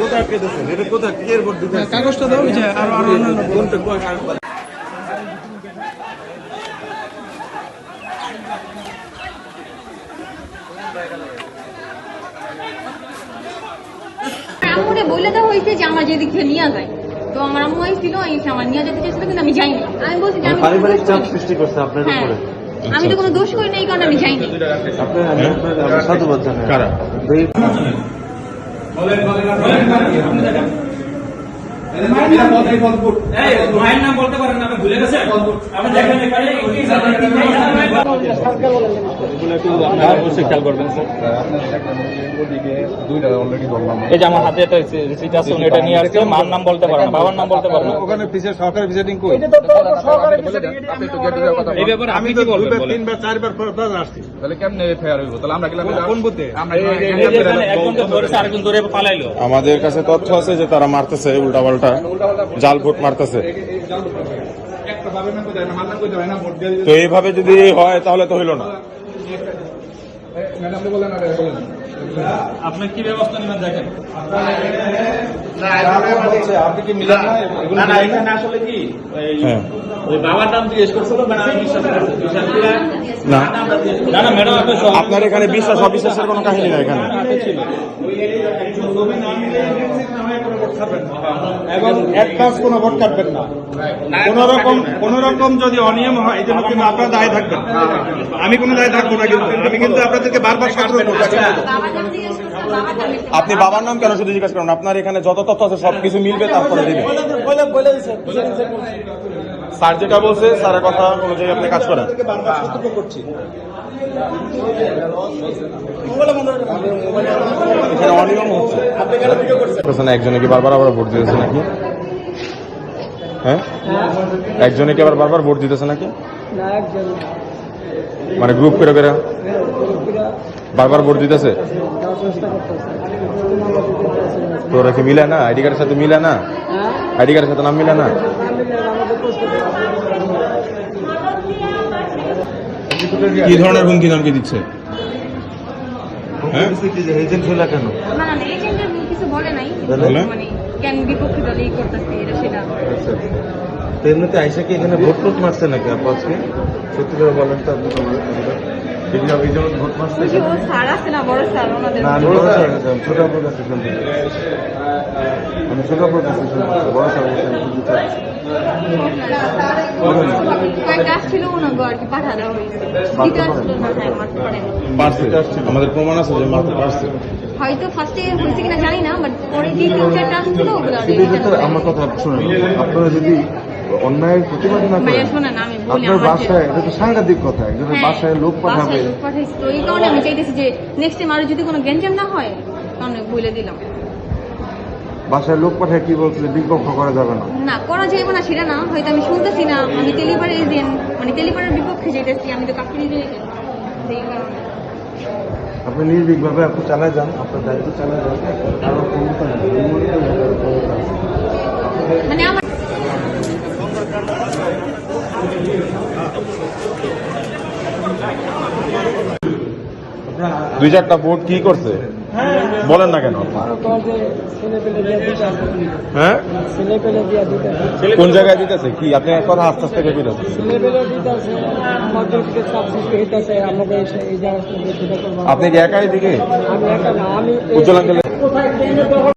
কোথায় কেটেছেন এটা কোথায় কে ভোট দিতে কাগজটা দাও যে আরও আরও কোনটা কোন কাগজ? আম্মুরে বলে দেওয়া হয়েছে যে আমার যেদিক থেকে নিয়ে যায়। তো আমার আম্মু এসেছিল এসে আমার নিয়ে যেতে চেয়েছিল কিন্তু আমি যাইনি। আমি বলছি যে আমি পারিবারিক চাপ সৃষ্টি করছে আপনার হ্যাঁ। উপরে। আমি তো কোনো দোষ করি না এই কারণে আমি যাইনি। এই- মায়ের নাম বলতে পারেন না আপনি ভুলে গেছেন? আপনি দেখেন এখানে অবশ্যই খেয়াল করবেন স্যার এই যে আমার হাতে একটা রিসিট আছে উনি এটা নিয়ে আসছে মার নাম বলতে পারে না বাবার নাম বলতে পারে না। ওখানে পিছিয়ে সরকারি ভিজিটিং কই? এই ব্যাপারে আমি কি বলবেন তিনবার চারবার প্রধান আসছি। তাহলে কেমনে ফেয়ার হইব? তাহলে আমরা গেলাম কোন বুথে? আমরা এই যে এখানে একজনকে ধরেছে আরেকজন ধরে পালাইলো। আমাদের কাছে তথ্য আছে যে তারা মারতেছে উল্টা পাল্টা জাল ভোট মারতেছে। হয় তো এইভাবে যদি হয় তাহলে তো হইল না আপনি কি ব্যবস্থা নেবেন দেখেন আপনি কি মিলান এখানে আসলে কি হ্যাঁ মানে আপনার এখানে বিশ্বাস অবিশ্বাসের কোনো কাহিনী না এখানে এবং অ্যাডভান্স কোনো ভোট কাটবেন না। কোন রকম কোন রকম যদি অনিয়ম হয়, এই জন্য কিন্তু আপনার দায় থাকবেন। আমি কোনো দায় থাকব না, কিন্তু আমি কিন্তু আপনাদেরকে বারবার নামে আপনি বাবার নাম কেন শুধু জিজ্ঞাসা করেন? আপনার এখানে যত তথ্য আছে, সবকিছু মিলবে, তারপরে দিবেন স্যার যেটা বলছে, স্যারের কথা অনুযায়ী আপনি কাজ করেন? অনিয়ম হচ্ছে। পেছনে একজনে কি বারবার আবার ভোট দিতেছে নাকি? হ্যাঁ? একজনে কি আবার বারবার ভোট দিতেছে নাকি? মানে গ্রুপ করে করে? বারবার ভোট দিতেছে? তোরা কি মিলে না? আইডি কার্ডের সাথে মিলে না? আইডি কার্ডের সাথে নাম মিলে না? কি ধরনের হুমকি নামকি দিচ্ছে? হ্যাঁ? কেন না না এজেন্টের কিছু বলে নাই? মানে কেন বিপক্ষে দলে করতেছে এটা সেটা? আচ্ছা। তো এমনিতে আইসা কি এখানে ভোট টোট মারছে নাকি আপু আজকে? সত্যি করে বলেন তো আপনি তোমার এগুলো ভোট মারছে ও স্যার আছে না বড় স্যার ওনাদের না বড় স্যার ছোট আপুর কাছে শুনতে আমি ছোট আপুর কাছে শুনতে বড় স্যার কাছে আমি শুনতে চাচ্ছি। কয়েকটা আসছিল ওনাগো আর কি পাঠা দেওয়া হয়েছে। দ্বিতীয় আসছিল না হ্যাঁ মারতে পারেন পারছে আমাদের প্রমাণ আছে যে মাত্র পারছে হয়তো ফার্স্টে হয়েছে কিনা জানি না বাট আমার কথা শুনুন আপনারা যদি অন্যায়ের প্রতিবাদ না করেন আমি বলি আপনার বাসায় এটা তো সাংঘাতিক কথা একজনের হ্যাঁ, বাসায় লোক পাঠাবে। বাসায় লোক পাঠাইছে তো এই কারণে আমি চাইতেছি যে নেক্সট টাইম আরও যদি কোনো গ্যাঞ্জাম না হয় বলে দিলাম। বাসায় লোক পাঠায় কি বলছে যে বিপক্ষ করা যাবে না? না করা যাইব না সেটা না হয়তো আমি শুনতেছি না আমি টেলিপারের এজেন্ট মানে টেলিপারের বিপক্ষে যেতেছি আমি তো কাকে নিজে আপনি নির্ভীকভাবে আপনি চালায় যান আপনার দায়িত্ব চালায় যান ক্ষমতা নেই এই মুহূর্তে ওনাদের ক্ষমতা আছে। মানে আমার দুই চারটা ভোট কি করছে? বলেন না কেন। হ্যাঁ? কোন জায়গায় দিতেছে কি? আপনি এক কথা আস্তে আস্তে কেটে আপনি কি একাই দিকে? উজ্জ্বল আঙ্কেল